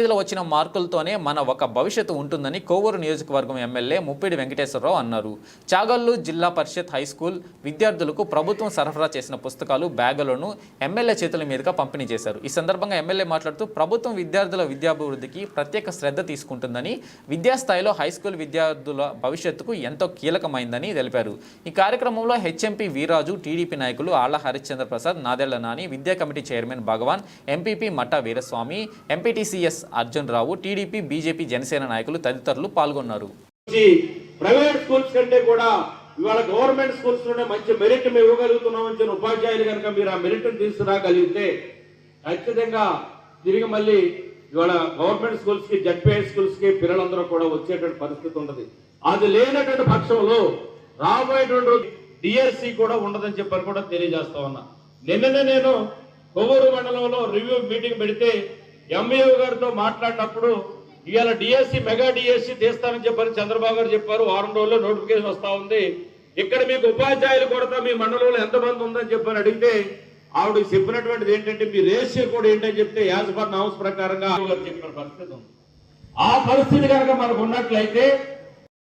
లో వచ్చిన మార్కులతోనే మన ఒక భవిష్యత్తు ఉంటుందని కోవూరు నియోజకవర్గం ఎమ్మెల్యే ముప్పిడి వెంకటేశ్వరరావు అన్నారు. చాగల్లు జిల్లా పరిషత్ హై స్కూల్ విద్యార్థులకు ప్రభుత్వం సరఫరా చేసిన పుస్తకాలు బ్యాగులను ఎమ్మెల్యే చేతుల మీదుగా పంపిణీ చేశారు. ఈ సందర్భంగా ఎమ్మెల్యే మాట్లాడుతూ ప్రభుత్వం విద్యార్థుల విద్యాభివృద్ధికి ప్రత్యేక శ్రద్ధ తీసుకుంటుందని విద్యాస్థాయిలో హై స్కూల్ విద్యార్థుల భవిష్యత్తుకు ఎంతో కీలకమైందని తెలిపారు. ఈ కార్యక్రమంలో హెచ్ఎంపీ వీరాజు టీడీపీ నాయకులు ఆళ్ళ హరిశ్చంద్ర ప్రసాద్ నాదెళ్ళ నాని విద్యా committee chairman Bhagavan MPP Matta Veeraswamy MPTCs Arjun Rao TDP BJP Janasena నాయకులు తదితరులు పాల్గొన్నారు. ప్రైవేట్ స్కూల్స్ కంటే కూడా ఇవాళ గవర్నమెంట్ స్కూల్స్లోనే మంచి మెరిట్ మేము ఇవ్వగలుగుతున్నాం అని ఉపాధ్యాయులు కనుక మీరు ఆ మెరిట్ తీసుకురాగలిగితే ఖచ్చితంగా తిరిగి మళ్ళీ ఇవాళ గవర్నమెంట్ స్కూల్స్కి జడ్పీఐ స్కూల్స్కి పిల్లలందరూ కూడా వచ్చేటువంటి పరిస్థితి ఉండదు అది లేనటువంటి పక్షంలో రాబోయేటువంటి డిఎస్సి కూడా ఉండదని చెప్పని కూడా తెలియజేస్తా ఉన్నా. నిన్ననే నేను కొవ్వూరు మండలంలో రివ్యూ మీటింగ్ పెడితే ఎంఈఓ గారితో మాట్లాడినప్పుడు ఇవాళ డిఎస్సి మెగా డిఎస్సి తీస్తానని చెప్పారు చంద్రబాబు గారు చెప్పారు. వారం రోజుల్లో నోటిఫికేషన్ వస్తా ఉంది. ఇక్కడ మీకు ఉపాధ్యాయులు కొరత మీ మండలంలో ఎంతమంది ఉందని చెప్పని అడిగితే ఆవిడ చెప్పినటువంటిది ఏంటంటే మీ రేషియో కూడా ఏంటని చెప్తే యాజ్ పర్ నామ్స్ ప్రకారంగా చెప్పిన పరిస్థితి ఉంది. ఆ పరిస్థితి కనుక మనకు ఉన్నట్లయితే